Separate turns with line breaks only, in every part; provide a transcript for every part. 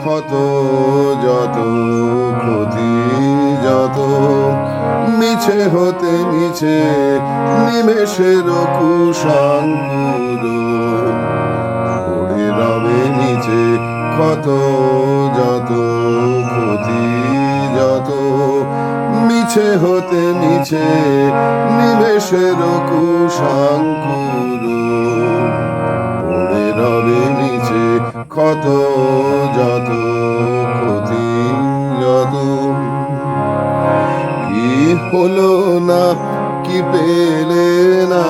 ক্ষত যত, ক্ষতি যত। মিছে হতে মিছে নিমেষের রবে নিচে ক্ষত যত, ক্ষতি যত। মিছে হতে মিছে নিমেষের কুশাঙ্কুর হলো না, কি পেলে না?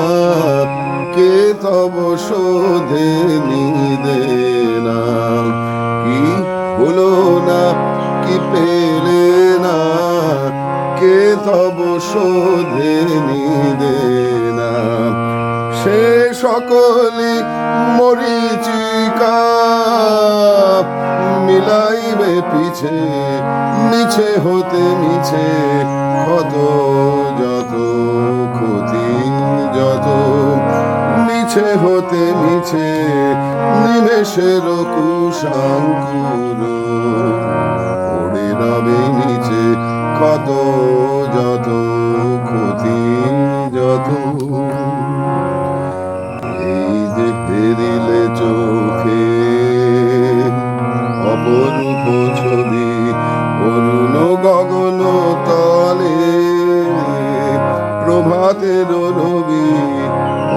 কে তব শোধে নিদে না? কি হলো না, কি পেলে না? কে তব শোধে নিদে না? সে সকলে মরিচিকা মিলাইবে পিছে, মিছে হতে মিছে। কত যত ক্ষতি যত মিছে হতে মিছে নিমেষের কুশাঙ্কুর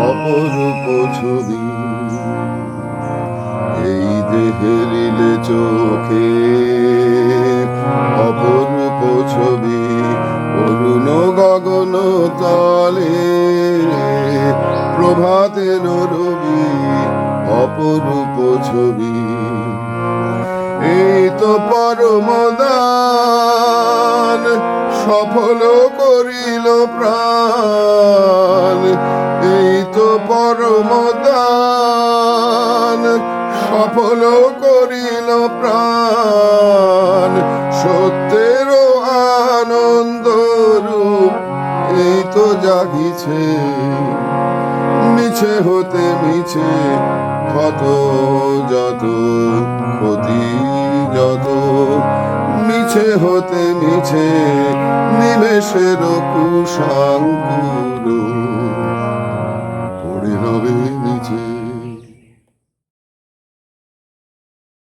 অপরূপ ছবি। এই যে হেরিলে চোখে অপরূপ ছবি। অরুণ গগন তলে প্রভাতের রবি অপরূপ ছবি। এই তো পরমদান সফল করিল প্রাণ। এই তো পরমদান সফল করিল প্রাণ। সত্যের আনন্দ রূপ এই তো জাগিছে। মিছে হতে মিছে ক্ষত যত ক্ষতি হতে মিছে নিমেষের কুশাঙ্কুর পড়ে রবে নিচে